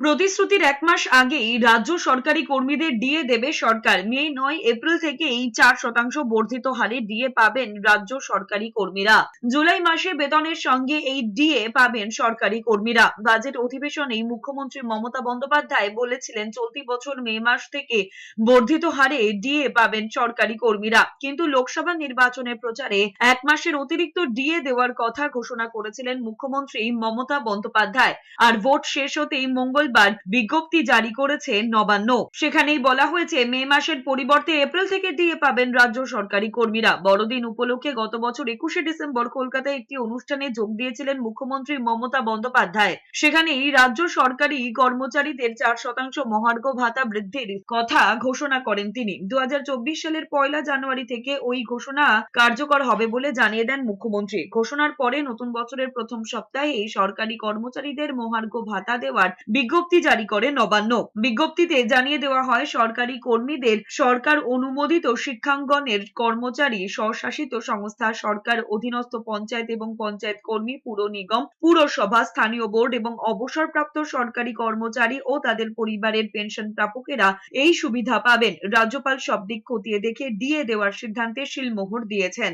প্রতিশ্রুতির এক মাস আগেই রাজ্য সরকারি কর্মীদের ডিএ দেবে সরকার। মে নয় এপ্রিল থেকে এই চার শতাংশ বর্ধিত হারে ডিএ পাবেন রাজ্য সরকারি কর্মীরা। জুলাই মাসে বেতনের সঙ্গে এই ডিএ পাবেন সরকারি কর্মীরা। বাজেট অধিবেশনেই মুখ্যমন্ত্রী মমতা বন্দ্যোপাধ্যায় বলেছিলেন, চলতি বছর মে মাস থেকে বর্ধিত হারে ডিএ পাবেন সরকারি কর্মীরা। কিন্তু লোকসভা নির্বাচনের প্রচারে এক মাসের অতিরিক্ত ডিএ দেওয়ার কথা ঘোষণা করেছিলেন মুখ্যমন্ত্রী মমতা বন্দ্যোপাধ্যায়। আর ভোট শেষ হতেই মঙ্গলবার বিজ্ঞপ্তি জারি করেছে নবান্ন। সেখানেই বলা হয়েছে, মে মাসের পরিবর্তে এপ্রিল থেকে ডিএ পাবেন রাজ্য সরকারি কর্মীরা। বড়দিন উপলক্ষে গত বছর একুশে ডিসেম্বর কলকাতায় একটি অনুষ্ঠানে যোগ দিয়েছিলেন মুখ্যমন্ত্রী মমতা বন্দ্যোপাধ্যায়। সেখানেই রাজ্য সরকারি কর্মচারীদের চার শতাংশ মহার্ঘ ভাতা বৃদ্ধির কথা ঘোষণা করেন তিনি। দু হাজার চব্বিশ সালের পয়লা জানুয়ারি থেকে ওই ঘোষণা কার্যকর হবে বলে জানিয়ে দেন মুখ্যমন্ত্রী। ঘোষণার পরে নতুন বছরের প্রথম সপ্তাহে সরকারি কর্মচারীদের মহার্ঘ ভাতা দেওয়ার বিজ্ঞপ্তি জারি করে নবান্ন। বিজ্ঞপ্তিতে জানিয়ে দেওয়া হয়, সরকারি কর্মীদের সরকার অনুমোদিত শিক্ষাঙ্গনের কর্মচারী স্বশাসিত সংস্থা সরকার অধীনস্থ পঞ্চায়েত এবং পঞ্চায়েত কর্মী পুর নিগম, পুরসভা, স্থানীয় বোর্ড এবং অবসরপ্রাপ্ত সরকারি কর্মচারী ও তাদের পরিবারের পেনশন প্রাপকেরা এই সুবিধা পাবেন। রাজ্যপাল সব দিক খতিয়ে দেখে ডিএ দেওয়ার সিদ্ধান্তে শিলমোহর দিয়েছেন।